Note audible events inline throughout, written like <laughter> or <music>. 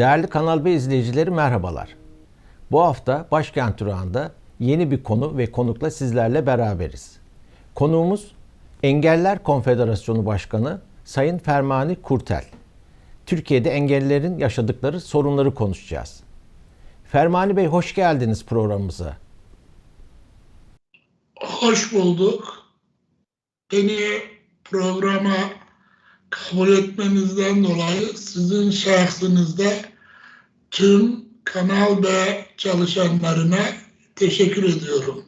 Değerli Kanal B izleyicileri merhabalar. Bu hafta başkent durağında yeni bir konu ve konukla sizlerle beraberiz. Konuğumuz Engeller Konfederasyonu Başkanı Sayın Fermani Kurtel. Türkiye'de engellilerin yaşadıkları sorunları konuşacağız. Fermani Bey hoş geldiniz programımıza. Hoş bulduk. Beni programa kabul etmenizden dolayı sizin şahsınızda tüm Kanal B çalışanlarına teşekkür ediyorum.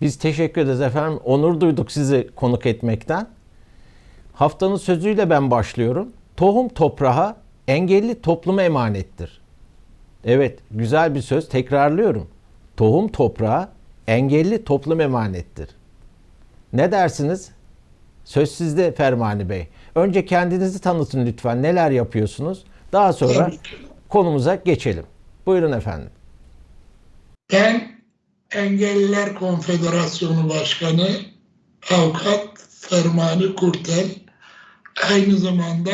Biz teşekkür ederiz efendim. Onur duyduk sizi konuk etmekten. Haftanın sözüyle ben başlıyorum. Tohum toprağa, engelli topluma emanettir. Evet, güzel bir söz. Tekrarlıyorum. Tohum toprağa, engelli toplum emanettir. Ne dersiniz? Söz sizde Fermani Bey. Önce kendinizi tanıtın lütfen. Neler yapıyorsunuz? Daha sonra. Konumuza geçelim. Buyurun efendim. Ben Engelliler Konfederasyonu Başkanı Avukat Fermani Kurtel aynı zamanda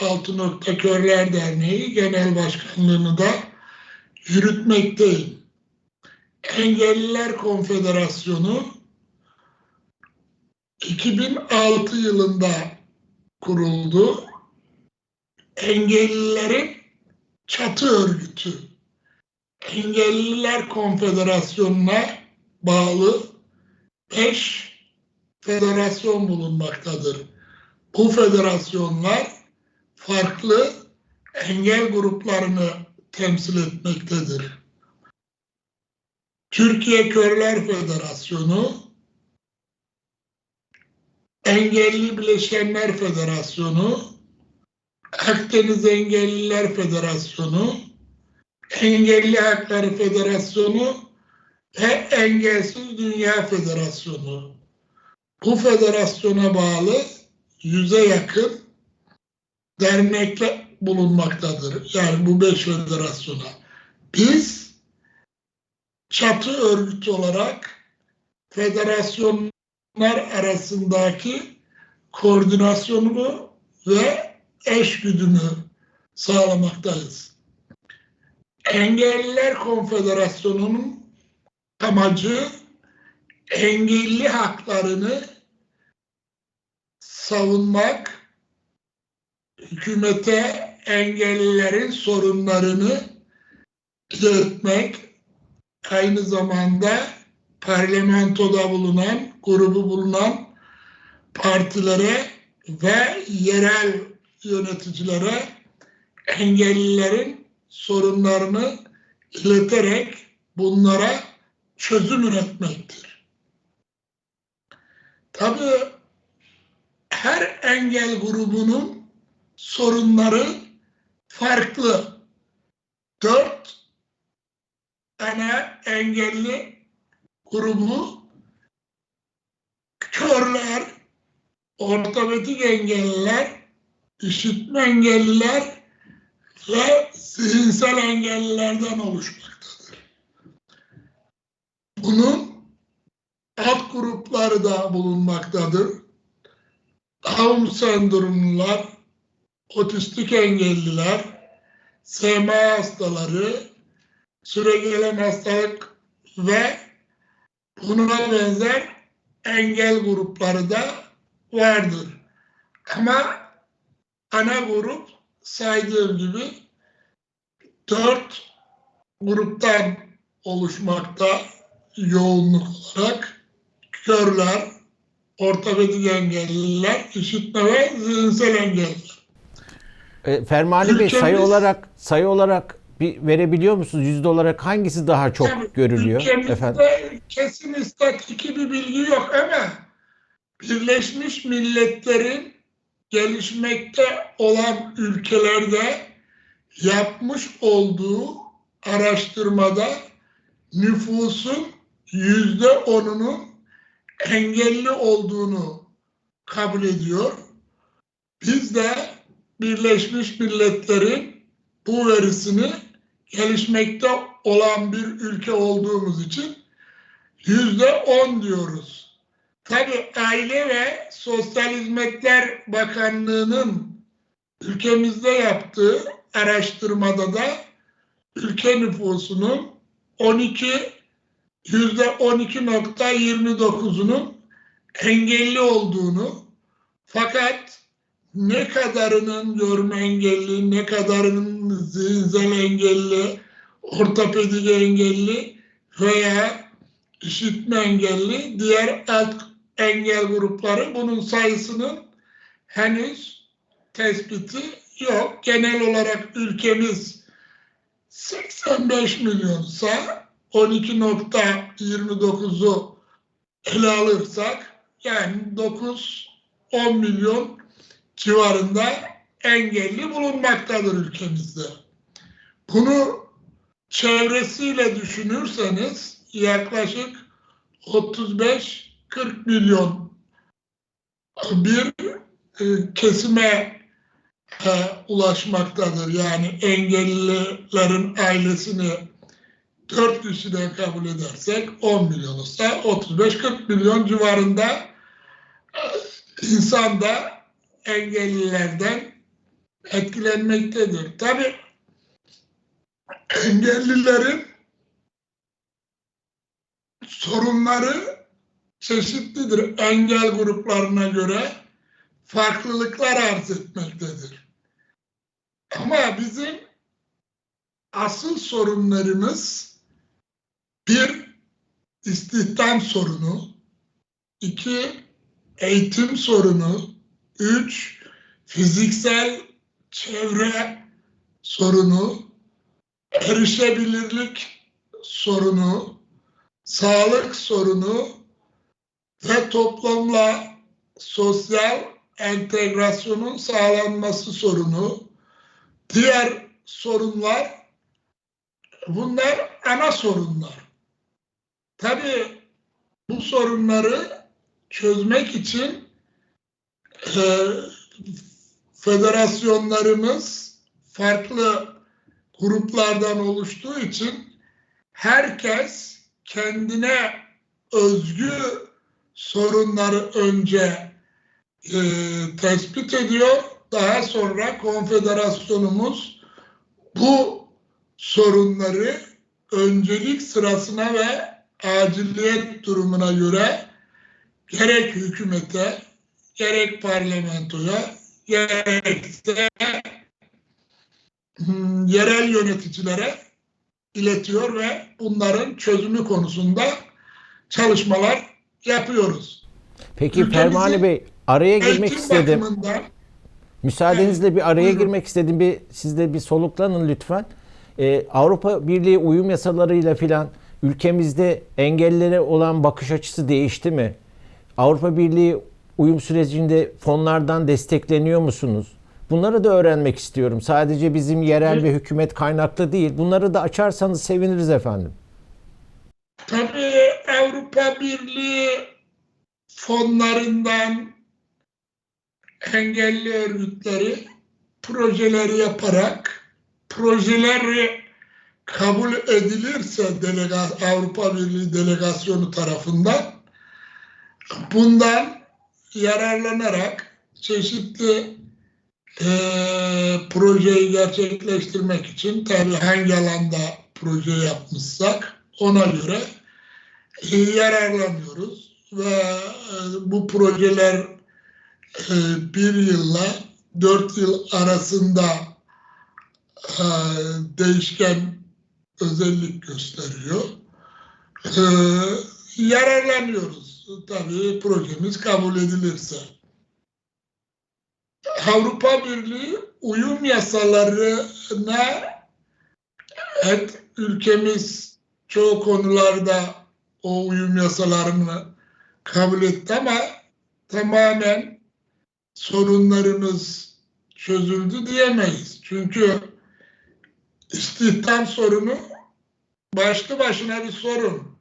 Altı Nokta Körler Derneği Genel Başkanlığını da yürütmekteyim. Engelliler Konfederasyonu 2006 yılında kuruldu. Engellilerin çatı örgütü. Engelliler Konfederasyonu'na bağlı 5 federasyon bulunmaktadır. Bu federasyonlar farklı engel gruplarını temsil etmektedir. Türkiye Körler Federasyonu, Engelli Bileşenler Federasyonu, Akdeniz Engelliler Federasyonu, Engelli Hakları Federasyonu ve Engelsiz Dünya Federasyonu. Bu federasyona bağlı yüze yakın dernekler bulunmaktadır. Yani bu beş federasyona. Biz çatı örgütü olarak federasyonlar arasındaki koordinasyonunu ve eşgüdümü sağlamaktayız. Engelliler Konfederasyonu'nun amacı engelli haklarını savunmak, hükümete engellilerin sorunlarını iletmek, aynı zamanda parlamentoda bulunan, grubu bulunan partilere ve yerel yöneticilere engellilerin sorunlarını ileterek bunlara çözüm üretmektir. Tabii her engel grubunun sorunları farklı. Dört ana engelli grubu körler, ortopedik engelliler, işitme engelliler ve zihinsel engellilerden oluşmaktadır. Bunun alt grupları da bulunmaktadır. Down sendromlular, otistik engelliler, SMA hastaları, süregelen hastalık ve buna benzer engel grupları da vardır. Ama ana grup saydığım gibi dört gruptan oluşmakta yoğunluk olarak körler, ortopedik engelliler, işitme ve zihinsel engelliler. E, Fermani Bey Ülkemiz- sayı olarak sayı olarak bir verebiliyor musunuz? Yüzde olarak hangisi daha çok Tabii, görülüyor ülkemizde efendim? kesin istatistiki bir bilgi yok ama Birleşmiş Milletler'in gelişmekte olan ülkelerde yapmış olduğu araştırmada nüfusun yüzde onunun engelli olduğunu kabul ediyor. Biz de Birleşmiş Milletler'in bu verisini gelişmekte olan bir ülke olduğumuz için yüzde on diyoruz. Tabii Aile ve Sosyal Hizmetler Bakanlığı'nın ülkemizde yaptığı araştırmada da ülke nüfusunun 12 yüzde 12.29'unun engelli olduğunu fakat ne kadarının görme engelli, ne kadarının zihinsel engelli, ortopedik engelli veya işitme engelli diğer alt engel grupları bunun sayısının henüz tespiti yok. Genel olarak ülkemiz 85 milyonsa 12.29'u ele alırsak yani 9-10 milyon civarında engelli bulunmaktadır ülkemizde. Bunu çevresiyle düşünürseniz yaklaşık 35-40 milyon bir e, kesime e, ulaşmaktadır. Yani engellilerin ailesini 4 kişiden kabul edersek 10 milyon olsa 35-40 milyon civarında e, insan da engellilerden etkilenmektedir. Tabi engellilerin sorunları çeşitlidir. Engel gruplarına göre farklılıklar arz etmektedir. Ama bizim asıl sorunlarımız bir istihdam sorunu, iki eğitim sorunu, üç fiziksel çevre sorunu, erişebilirlik sorunu, sağlık sorunu ve toplumla sosyal entegrasyonun sağlanması sorunu, diğer sorunlar bunlar ana sorunlar. Tabii bu sorunları çözmek için e, federasyonlarımız farklı gruplardan oluştuğu için herkes kendine özgü sorunları önce e, tespit ediyor. Daha sonra konfederasyonumuz bu sorunları öncelik sırasına ve aciliyet durumuna göre gerek hükümete, gerek parlamentoya, gerekse yerel yöneticilere iletiyor ve bunların çözümü konusunda çalışmalar yapıyoruz. Peki Ülkemizin Fermani Bey araya girmek istedim. Müsaadenizle bir araya Buyurun. girmek istedim. Bir siz de bir soluklanın lütfen. Ee, Avrupa Birliği uyum yasalarıyla filan ülkemizde engellilere olan bakış açısı değişti mi? Avrupa Birliği uyum sürecinde fonlardan destekleniyor musunuz? Bunları da öğrenmek istiyorum. Sadece bizim yerel ve hükümet kaynaklı değil. Bunları da açarsanız seviniriz efendim. Tabii Avrupa Birliği fonlarından engelli örgütleri projeleri yaparak projeleri kabul edilirse delega, Avrupa Birliği delegasyonu tarafından bundan yararlanarak çeşitli eee, projeyi gerçekleştirmek için tabii hangi alanda proje yapmışsak ona göre e, yararlanıyoruz ve e, bu projeler e, bir yılla dört yıl arasında e, değişken özellik gösteriyor. E, yararlanıyoruz. Tabii projemiz kabul edilirse. Avrupa Birliği uyum yasalarına evet, ülkemiz çoğu konularda o uyum yasalarını kabul etti ama tamamen sorunlarımız çözüldü diyemeyiz. Çünkü istihdam sorunu başlı başına bir sorun.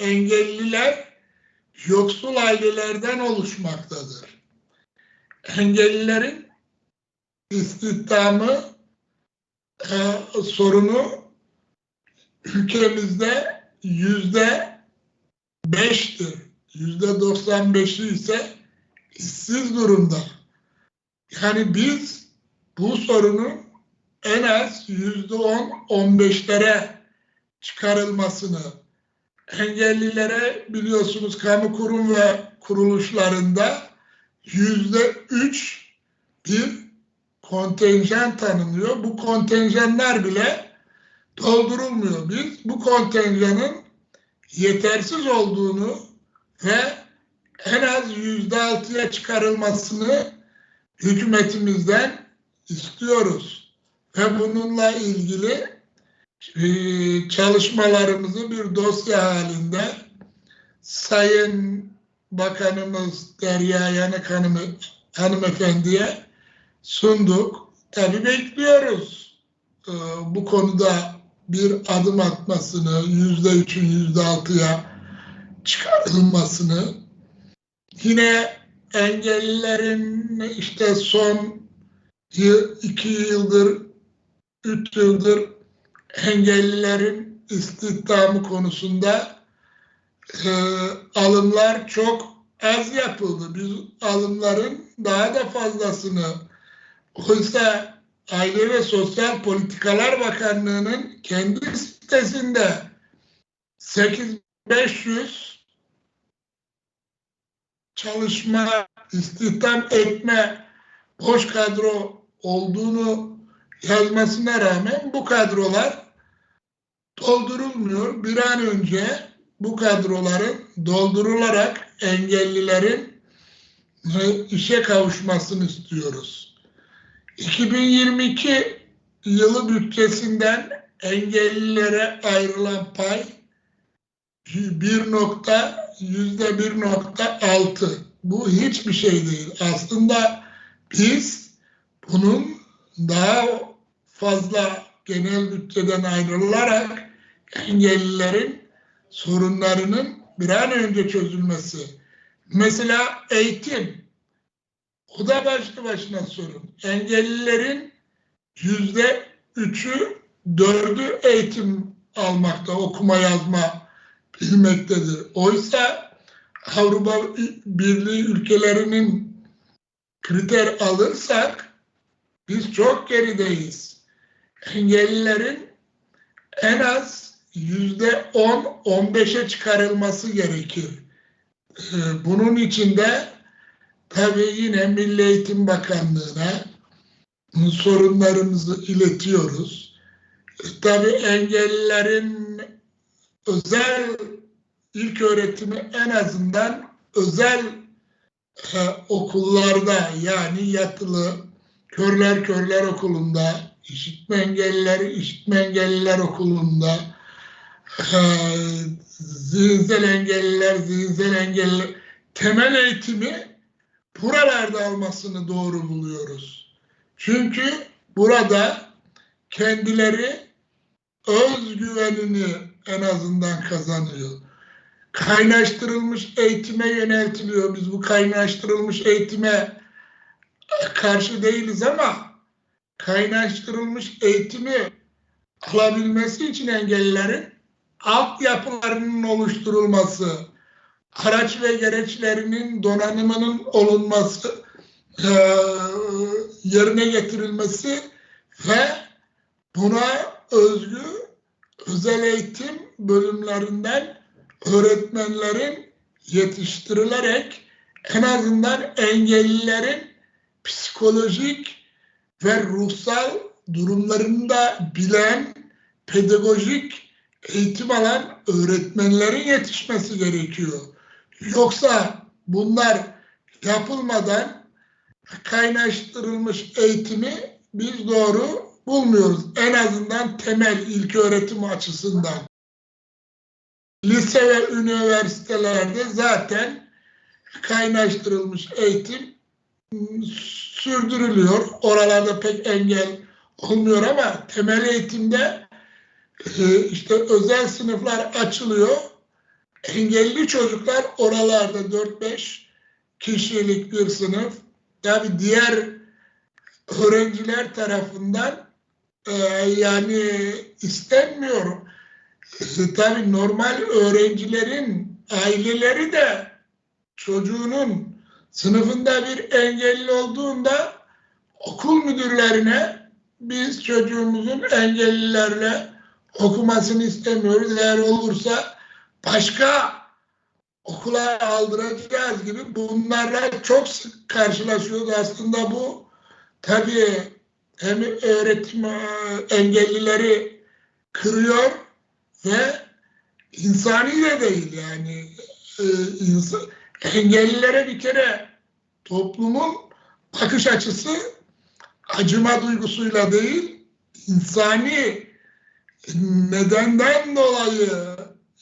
Engelliler yoksul ailelerden oluşmaktadır. Engellilerin istihdamı e, sorunu ülkemizde yüzde beştir. Yüzde doksan beşi ise işsiz durumda. Yani biz bu sorunu en az yüzde on, on beşlere çıkarılmasını, engellilere biliyorsunuz kamu kurum ve kuruluşlarında yüzde üç bir kontenjan tanınıyor. Bu kontenjanlar bile doldurulmuyor. Biz bu kontenjanın yetersiz olduğunu ve en az yüzde altıya çıkarılmasını hükümetimizden istiyoruz. Ve bununla ilgili e, çalışmalarımızı bir dosya halinde Sayın Bakanımız Derya Yanık Hanım, hanımefendiye sunduk. Tabii bekliyoruz e, bu konuda bir adım atmasını, yüzde üçün yüzde altıya çıkarılmasını. Yine engellilerin işte son iki yıldır, üç yıldır engellilerin istihdamı konusunda e, alımlar çok az yapıldı. Biz alımların daha da fazlasını oysa Aile ve Sosyal Politikalar Bakanlığı'nın kendi sitesinde 8500 çalışma, istihdam etme boş kadro olduğunu yazmasına rağmen bu kadrolar doldurulmuyor. Bir an önce bu kadroların doldurularak engellilerin e, işe kavuşmasını istiyoruz. 2022 yılı bütçesinden engellilere ayrılan pay bir nokta yüzde 1.6. Bu hiçbir şey değil. Aslında biz bunun daha fazla genel bütçeden ayrılarak engellilerin sorunlarının bir an önce çözülmesi. Mesela eğitim. O da başlı başına sorun. Engellilerin yüzde üçü, dördü eğitim almakta, okuma yazma bilmektedir. Oysa Avrupa Birliği ülkelerinin kriter alırsak biz çok gerideyiz. Engellilerin en az yüzde on, on beşe çıkarılması gerekir. Ee, Bunun için de tabii yine Milli Eğitim Bakanlığı'na sorunlarımızı iletiyoruz. Tabii engellilerin özel ilk öğretimi en azından özel e, okullarda yani yatılı körler körler okulunda, işitme engelliler işitme engelliler okulunda, e, zihinsel engelliler zihinsel engelliler temel eğitimi buralarda almasını doğru buluyoruz. Çünkü burada kendileri özgüvenini en azından kazanıyor. Kaynaştırılmış eğitime yöneltiliyor. Biz bu kaynaştırılmış eğitime karşı değiliz ama kaynaştırılmış eğitimi alabilmesi için engellilerin altyapılarının oluşturulması, araç ve gereçlerinin donanımının olunması, e, yerine getirilmesi ve buna özgü özel eğitim bölümlerinden öğretmenlerin yetiştirilerek en azından engellilerin psikolojik ve ruhsal durumlarını da bilen pedagojik eğitim alan öğretmenlerin yetişmesi gerekiyor. Yoksa bunlar yapılmadan kaynaştırılmış eğitimi biz doğru bulmuyoruz. En azından temel ilk öğretim açısından. Lise ve üniversitelerde zaten kaynaştırılmış eğitim sürdürülüyor. Oralarda pek engel olmuyor ama temel eğitimde e, işte özel sınıflar açılıyor. Engelli çocuklar oralarda 4-5 kişilik bir sınıf. Tabi diğer öğrenciler tarafından e, yani istenmiyor. Tabii normal öğrencilerin aileleri de çocuğunun sınıfında bir engelli olduğunda okul müdürlerine biz çocuğumuzun engellilerle okumasını istemiyoruz. Eğer olursa başka okula aldıracağız gibi bunlarla çok sık karşılaşıyoruz. Aslında bu tabii hem öğretim e, engellileri kırıyor ve insani de değil yani e, engellilere bir kere toplumun bakış açısı acıma duygusuyla değil insani nedenden dolayı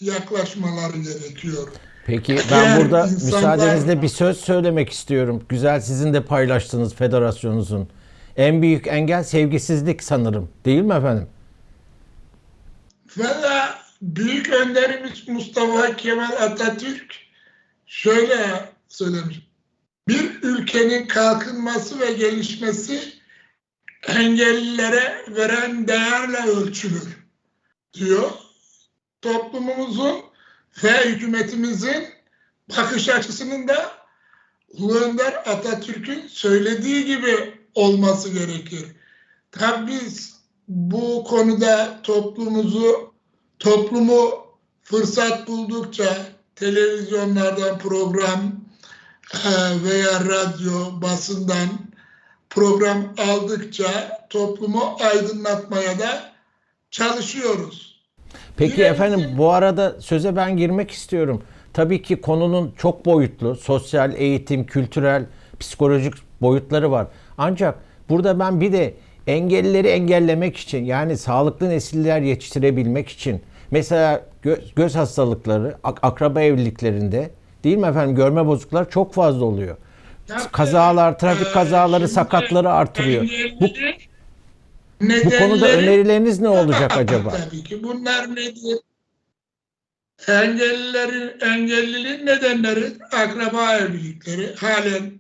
yaklaşmaları gerekiyor. Peki ben Eğer burada insanlar- müsaadenizle bir söz söylemek istiyorum. Güzel sizin de paylaştığınız federasyonunuzun. En büyük engel sevgisizlik sanırım. Değil mi efendim? Valla büyük önderimiz Mustafa Kemal Atatürk şöyle söylemiş. Bir ülkenin kalkınması ve gelişmesi engellilere veren değerle ölçülür diyor. Toplumumuzun ve hükümetimizin bakış açısının da Ulu Önder Atatürk'ün söylediği gibi olması gerekir. Tabii biz bu konuda toplumumuzu, toplumu fırsat buldukça televizyonlardan program e, veya radyo, basından program aldıkça toplumu aydınlatmaya da çalışıyoruz. Peki efendim bu arada söze ben girmek istiyorum. Tabii ki konunun çok boyutlu, sosyal, eğitim, kültürel, psikolojik boyutları var. Ancak burada ben bir de engellileri engellemek için yani sağlıklı nesiller yetiştirebilmek için mesela gö- göz hastalıkları, ak- akraba evliliklerinde değil mi efendim görme bozuklukları çok fazla oluyor. Kazalar, trafik Ee, kazaları, şimdi sakatları artırıyor. Bu, engellilerin bu konuda nedenleri- önerileriniz ne olacak <laughs> acaba? Tabii ki bunlar nedir? Engellilerin, engelliliğin nedenleri akraba evlilikleri. Halen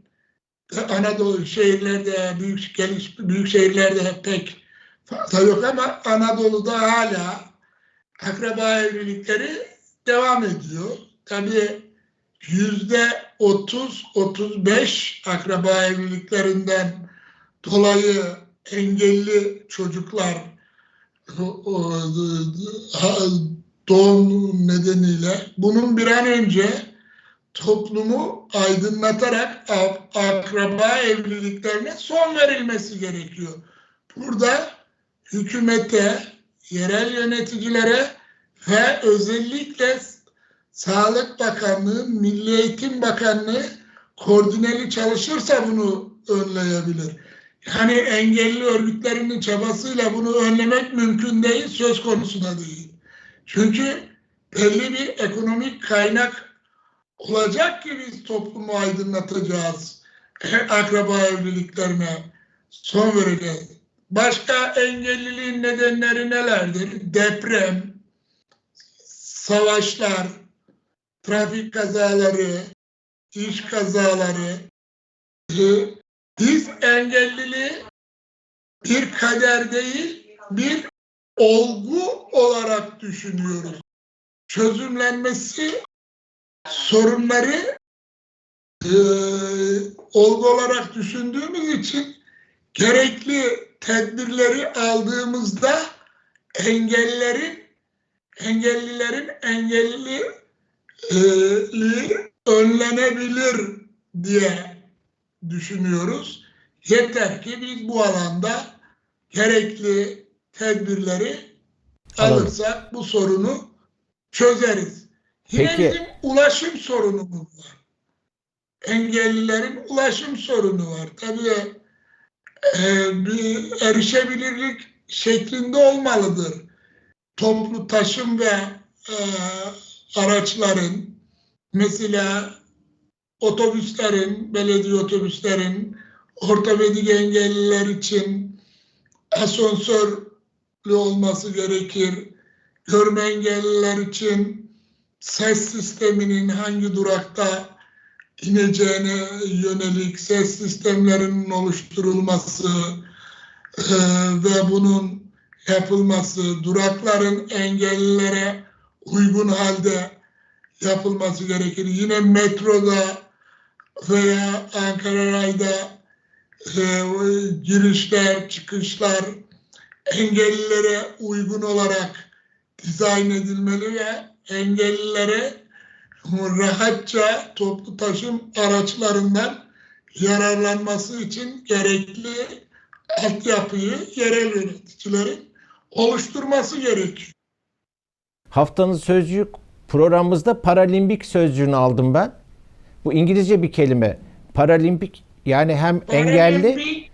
Anadolu şehirlerde, büyük geliş, büyük şehirlerde pek fazla yok ama Anadolu'da hala akraba evlilikleri devam ediyor. Tabii yüzde 30-35 akraba evliliklerinden dolayı engelli çocuklar doğum nedeniyle bunun bir an önce toplumu aydınlatarak akraba evliliklerine son verilmesi gerekiyor. Burada hükümete, yerel yöneticilere ve özellikle Sağlık Bakanlığı, Milli Eğitim Bakanlığı koordineli çalışırsa bunu önleyebilir. Yani engelli örgütlerinin çabasıyla bunu önlemek mümkün değil, söz konusu da değil. Çünkü belli bir ekonomik kaynak olacak ki biz toplumu aydınlatacağız. Akraba evliliklerine son vereceğiz. Başka engelliliğin nedenleri nelerdir? Deprem, savaşlar, trafik kazaları, iş kazaları. Biz engelliliği bir kader değil, bir olgu olarak düşünüyoruz. Çözümlenmesi sorunları e, olgu olarak düşündüğümüz için gerekli tedbirleri aldığımızda engellerin engellilerin engelliliği önlenebilir diye düşünüyoruz. Yeter ki biz bu alanda gerekli tedbirleri Alalım. alırsak bu sorunu çözeriz. Yine Peki. bizim ulaşım sorunumuz var. Engellilerin ulaşım sorunu var. Tabii e, bir erişebilirlik şeklinde olmalıdır. Toplu taşım ve e, araçların mesela otobüslerin, belediye otobüslerin ortopedik engelliler için asansörlü olması gerekir. Görme engelliler için ses sisteminin hangi durakta ineceğine yönelik ses sistemlerinin oluşturulması eee, ve bunun yapılması, durakların engellilere uygun halde yapılması gerekir. Yine metroda veya Ankara Ray'da e, girişler, çıkışlar engellilere uygun olarak dizayn edilmeli ve engellilere rahatça toplu taşım araçlarından yararlanması için gerekli altyapıyı yerel yöneticilerin oluşturması gerekiyor. Haftanın sözcüğü programımızda paralimpik sözcüğünü aldım ben. Bu İngilizce bir kelime. Paralimpik yani hem engelli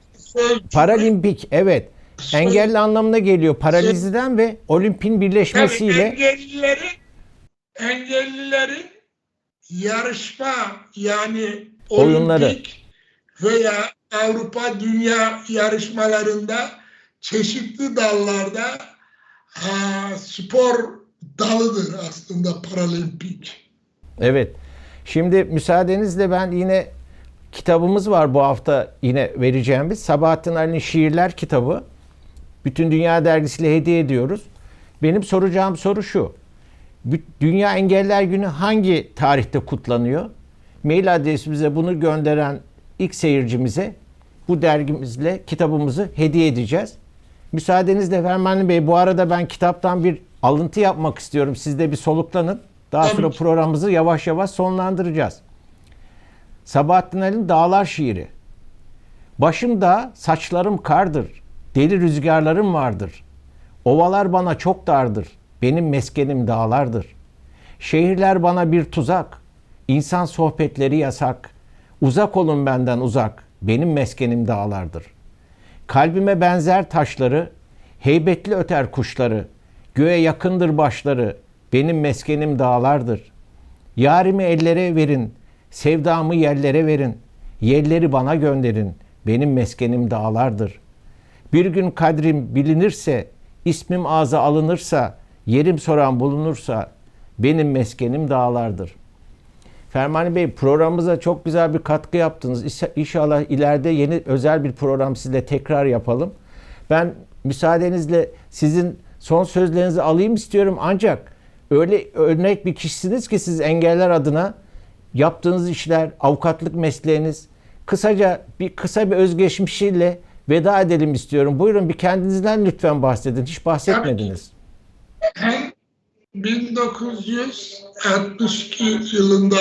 Paralimpik evet. Engelli anlamına geliyor. Paraliziden ve olimpin Tabii birleşmesiyle engellilerin engellilerin yarışma yani Oyunları. olimpik veya Avrupa Dünya yarışmalarında çeşitli dallarda ha, spor dalıdır aslında paralimpik. Evet. Şimdi müsaadenizle ben yine kitabımız var bu hafta yine vereceğimiz. Sabahattin Ali'nin Şiirler kitabı. Bütün Dünya Dergisi'yle hediye ediyoruz. Benim soracağım soru şu. Dünya Engeller Günü hangi tarihte kutlanıyor? Mail adresimize bunu gönderen ilk seyircimize bu dergimizle kitabımızı hediye edeceğiz. Müsaadenizle Fermanlı Bey bu arada ben kitaptan bir alıntı yapmak istiyorum. Siz de bir soluklanın. Daha Tabii sonra ki. programımızı yavaş yavaş sonlandıracağız. Sabahattin Ali'nin Dağlar şiiri. Başım dağ, saçlarım kardır. Deli rüzgarlarım vardır. Ovalar bana çok dardır. Benim meskenim dağlardır. Şehirler bana bir tuzak. İnsan sohbetleri yasak. Uzak olun benden uzak. Benim meskenim dağlardır. Kalbime benzer taşları, heybetli öter kuşları. Göğe yakındır başları. Benim meskenim dağlardır. Yarimi ellere verin, sevdamı yerlere verin. Yerleri bana gönderin. Benim meskenim dağlardır. Bir gün kadrim bilinirse, ismim ağza alınırsa, yerim soran bulunursa, benim meskenim dağlardır. Fermani Bey programımıza çok güzel bir katkı yaptınız. İnşa- İnşallah ileride yeni özel bir program sizle tekrar yapalım. Ben müsaadenizle sizin son sözlerinizi alayım istiyorum ancak öyle örnek bir kişisiniz ki siz engeller adına yaptığınız işler, avukatlık mesleğiniz kısaca bir kısa bir özgeçmişiyle veda edelim istiyorum. Buyurun bir kendinizden lütfen bahsedin. Hiç bahsetmediniz. Ben 1962 yılında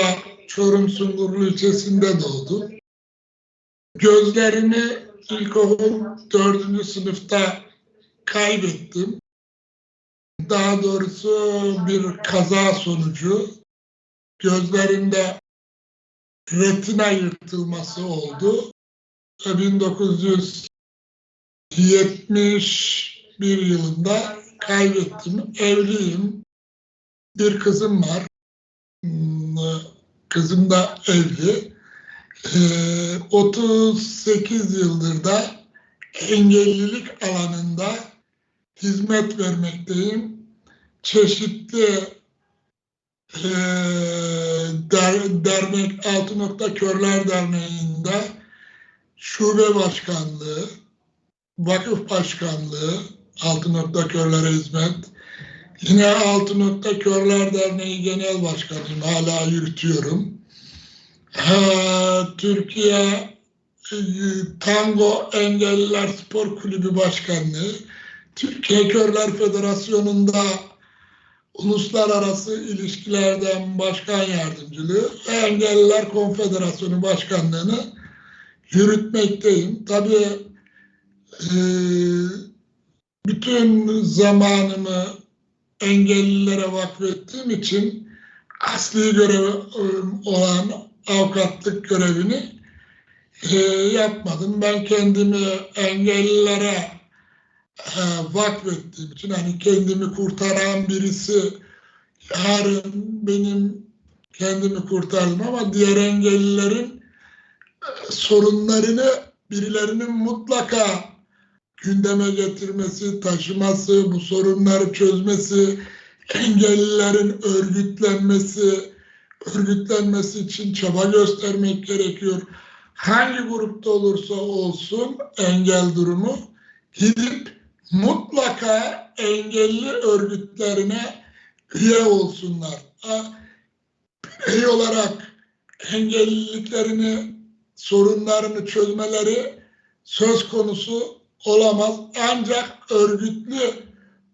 Çorum Sungurlu ilçesinde doğdum. Gözlerimi ilkokul 4. sınıfta kaybettim. Daha doğrusu bir kaza sonucu gözlerimde retina yırtılması oldu. Ve 1971 yılında kaybettim. Evliyim. Bir kızım var. Hmm, Kızım da evli. Ee, 38 yıldır da engellilik alanında hizmet vermekteyim. Çeşitli eee, der, dernek Altı Nokta Körler Derneği'nde şube başkanlığı, vakıf başkanlığı, Altı Nokta Körlere Hizmet, yine Altı Nokta Körler Derneği Genel Başkanıyım, hala yürütüyorum. Ha, Türkiye e, Tango Engelliler Spor Kulübü Başkanlığı, Türkiye Körler Federasyonu'nda Uluslararası İlişkilerden Başkan Yardımcılığı ve Engelliler Konfederasyonu Başkanlığı'nı yürütmekteyim. Tabii e, bütün zamanımı engellilere vakfettiğim için asli görevi e, olan avukatlık görevini e, yapmadım. Ben kendimi engellilere e, vakfettiğim için hani kendimi kurtaran birisi yarın benim kendimi kurtardım ama diğer engellilerin e, sorunlarını birilerinin mutlaka gündeme getirmesi, taşıması, bu sorunları çözmesi, engellilerin örgütlenmesi, örgütlenmesi için çaba göstermek gerekiyor. Hangi grupta olursa olsun engel durumu gidip mutlaka engelli örgütlerine üye olsunlar. Birey olarak engelliliklerini, sorunlarını çözmeleri söz konusu olamaz. Ancak örgütlü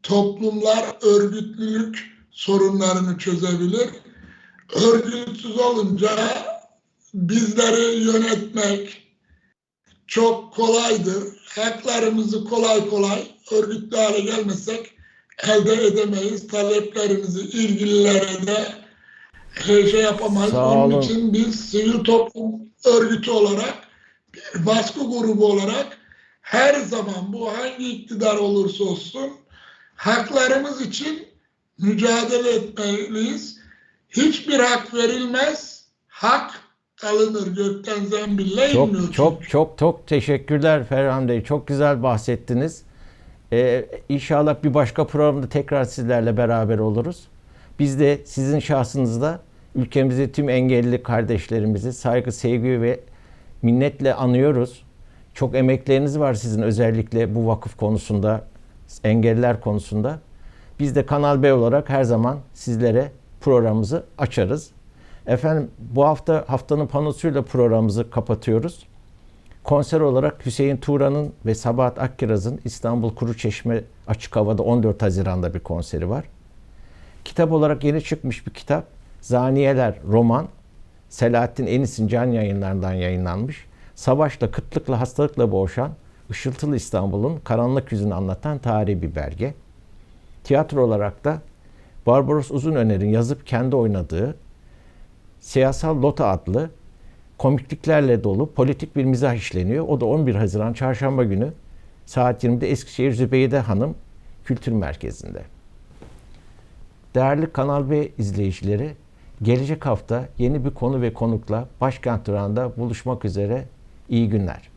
toplumlar örgütlülük sorunlarını çözebilir. Örgütsüz olunca bizleri yönetmek çok kolaydır. Haklarımızı kolay kolay örgütlü hale gelmesek elde edemeyiz. Taleplerimizi ilgililere de e, şey yapamayız. Sağ Onun olun. için biz sivil toplum örgütü olarak bir baskı grubu olarak her zaman bu hangi iktidar olursa olsun haklarımız için mücadele etmeliyiz. Hiçbir hak verilmez. Hak alınır gökten zembille inmiyor. Çok çok çok çok teşekkürler Ferhan Bey. Çok güzel bahsettiniz. Ee, inşallah bir başka programda tekrar sizlerle beraber oluruz. Biz de sizin şahsınızda ülkemizi tüm engelli kardeşlerimizi saygı, sevgi ve minnetle anıyoruz. Çok emekleriniz var sizin özellikle bu vakıf konusunda, engelliler konusunda. Biz de Kanal B olarak her zaman sizlere programımızı açarız. Efendim bu hafta haftanın panosuyla programımızı kapatıyoruz. Konser olarak Hüseyin Turan'ın ve Sabahat Akkiraz'ın İstanbul Kuruçeşme Açık Hava'da 14 Haziran'da bir konseri var. Kitap olarak yeni çıkmış bir kitap. Zaniyeler roman. Selahattin Enis'in can yayınlarından yayınlanmış. Savaşla, kıtlıkla, hastalıkla boğuşan Işıltılı İstanbul'un karanlık yüzünü anlatan tarihi bir belge. Tiyatro olarak da Barbaros Uzunöner'in yazıp kendi oynadığı Siyasal Lota adlı komikliklerle dolu politik bir mizah işleniyor. O da 11 Haziran Çarşamba günü saat 20'de Eskişehir Zübeyde Hanım Kültür Merkezi'nde. Değerli Kanal B izleyicileri, gelecek hafta yeni bir konu ve konukla Başkent Duran'da buluşmak üzere. İyi günler.